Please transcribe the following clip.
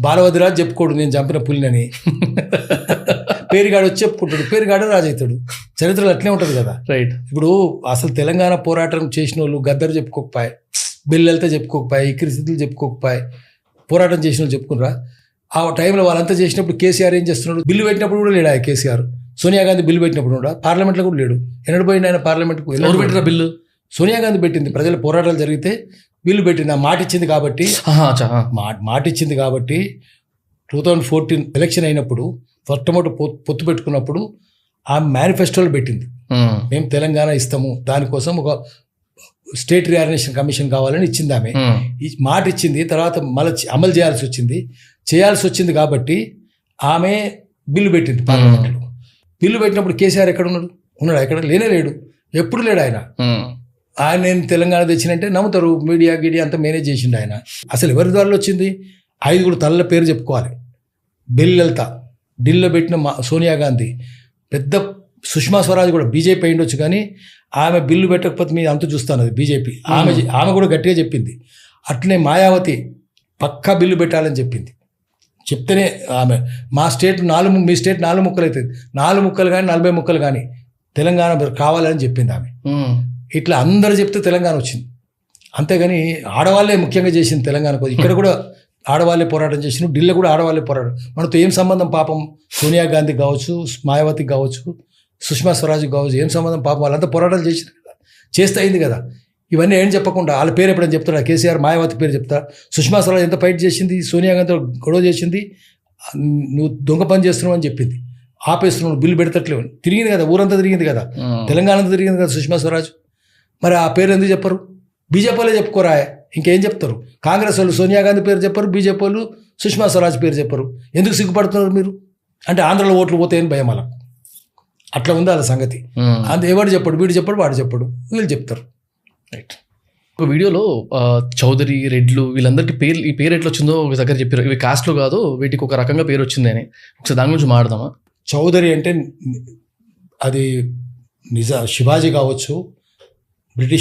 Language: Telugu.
బాలవదిరాజు చెప్పుకోడు నేను చంపిన పులినని. పేరుగాడు వచ్చి చెప్పుకుంటాడు పేరుగాడు రాజవుతాడు చరిత్రలో అట్లే ఉంటుంది కదా. రైట్. ఇప్పుడు అసలు తెలంగాణ పోరాటం చేసిన వాళ్ళు గద్దరు చెప్పుకోకపోయి బిల్లెలతో చెప్పుకోకపోయి ఇక్రిస్థితులు చెప్పుకోకపోయి పోరాటం చేసిన వాళ్ళు చెప్పుకున్నారా ఆ టైంలో వాళ్ళంతా చేసినప్పుడు కేసీఆర్ ఏం చేస్తున్నాడు? బిల్లు పెట్టినప్పుడు కూడా లేడు ఆ కేసీఆర్? సోనియా గాంధీ బిల్లు పెట్టినప్పుడు కూడా పార్లమెంట్లో కూడా లేడు. ఎన్నడు పోయింది ఆయన పార్లమెంట్కు? ఎవరు పెట్టిన బిల్లు? సోనియా గాంధీ పెట్టింది. ప్రజల పోరాటాలు జరిగితే బిల్లు పెట్టింది ఆ మాట ఇచ్చింది కాబట్టి మాట ఇచ్చింది కాబట్టి టూ థౌజండ్ ఫోర్టీన్ ఎలక్షన్ అయినప్పుడు మొట్టమొదటి పొత్తు పెట్టుకున్నప్పుడు ఆ మేనిఫెస్టోలో పెట్టింది. మేము తెలంగాణ ఇస్తాము దానికోసం ఒక స్టేట్ రియార్నేషన్ కమిషన్ కావాలని ఇచ్చింది ఆమె. మాట ఇచ్చింది తర్వాత మళ్ళీ అమలు చేయాల్సి వచ్చింది. చేయాల్సి వచ్చింది కాబట్టి ఆమె బిల్లు పెట్టింది పార్లమెంట్లో. బిల్లు పెట్టినప్పుడు కేసీఆర్ ఎక్కడ ఉన్నాడు? ఉన్నాడు? ఎక్కడ? లేనే లేడు. ఎప్పుడు లేడు ఆయన? ఆయన నేను తెలంగాణ తెచ్చినంటే నమ్ముతారు మీడియా గీడియా అంతా మేనేజ్ చేసిండు ఆయన. అసలు ఎవరి ద్వారా వచ్చింది? ఐదుగురు తల్ల పేరు చెప్పుకోవాలి. బిల్ లలిత ఢిల్లీలో పెట్టిన మా సోనియా గాంధీ. పెద్ద సుష్మా స్వరాజ్ కూడా బీజేపీ అయిండొచ్చు కానీ ఆమె బిల్లు పెట్టకపోతే మీ అంత చూస్తాను అది బీజేపీ. ఆమె ఆమె కూడా గట్టిగా చెప్పింది. అట్లనే మాయావతి పక్కా బిల్లు పెట్టాలని చెప్పింది. చెప్తేనే ఆమె మా స్టేట్ నాలుగు మీ స్టేట్ నాలుగు ముక్కలు అవుతుంది నాలుగు ముక్కలు కానీ నలభై ముక్కలు కానీ తెలంగాణ కావాలని చెప్పింది ఆమె. ఇట్లా అందరు చెప్తే తెలంగాణ వచ్చింది. అంతేగాని ఆడవాళ్ళే ముఖ్యంగా చేసింది తెలంగాణ కోసం ఇక్కడ కూడా ఆడవాళ్ళే పోరాటం చేసిన ఢిల్లీ కూడా ఆడవాళ్ళే పోరాటం. మనతో ఏం సంబంధం పాపం సోనియా గాంధీ కావచ్చు మాయావతి కావచ్చు సుష్మా స్వరాజ్ కావచ్చు ఏం సంబంధం పాపం వాళ్ళంతా పోరాటాలు చేసినారు కదా. చేస్తే అయింది కదా. ఇవన్నీ ఏం చెప్పకుండా వాళ్ళ పేరు ఎప్పుడైనా చెప్తారా? కేసీఆర్ మాయావతి పేరు చెప్తా సుష్మా స్వరాజ్ ఎంత ఫైట్ చేసింది సోనియా గాంధీ గొడవ చేసింది నువ్వు దొంగ పని చేస్తున్నావు అని చెప్పింది. ఆపేస్తున్నావు బిల్లు పెడతట్లేవు. తిరిగింది కదా ఊరంతా తిరిగింది కదా. తెలంగాణ అంతా తిరిగింది కదా సుష్మా స్వరాజ్. మరి ఆ పేరు ఎందుకు చెప్పరు? బీజేపీ వాళ్ళే చెప్పుకోరా. ఇంకేం చెప్తారు? కాంగ్రెస్ వాళ్ళు సోనియా గాంధీ పేరు చెప్పరు బీజేపీ వాళ్ళు సుష్మా స్వరాజ్ పేరు చెప్పరు. ఎందుకు సిగ్గుపడుతున్నారు మీరు? అంటే ఆంధ్రలో ఓట్లు పోతాయని భయం అలా అట్లా ఉంది వాళ్ళ సంగతి. అంత ఎవడు చెప్పడు? వీడు చెప్పడు వాడు చెప్పడు. వీళ్ళు చెప్తారు. రైట్. ఒక వీడియోలో చౌదరి రెడ్లు వీళ్ళందరికీ పేరు ఈ పేరు ఎట్లా వచ్చిందో ఒక దగ్గర చెప్పారు. ఇవి కాస్ట్లో కాదు వీటికి ఒక రకంగా పేరు వచ్చింది అని ఒకసారి దాని గురించి మాట్లాడదామా? చౌదరి అంటే అది నిజ శివాజీ కావచ్చు British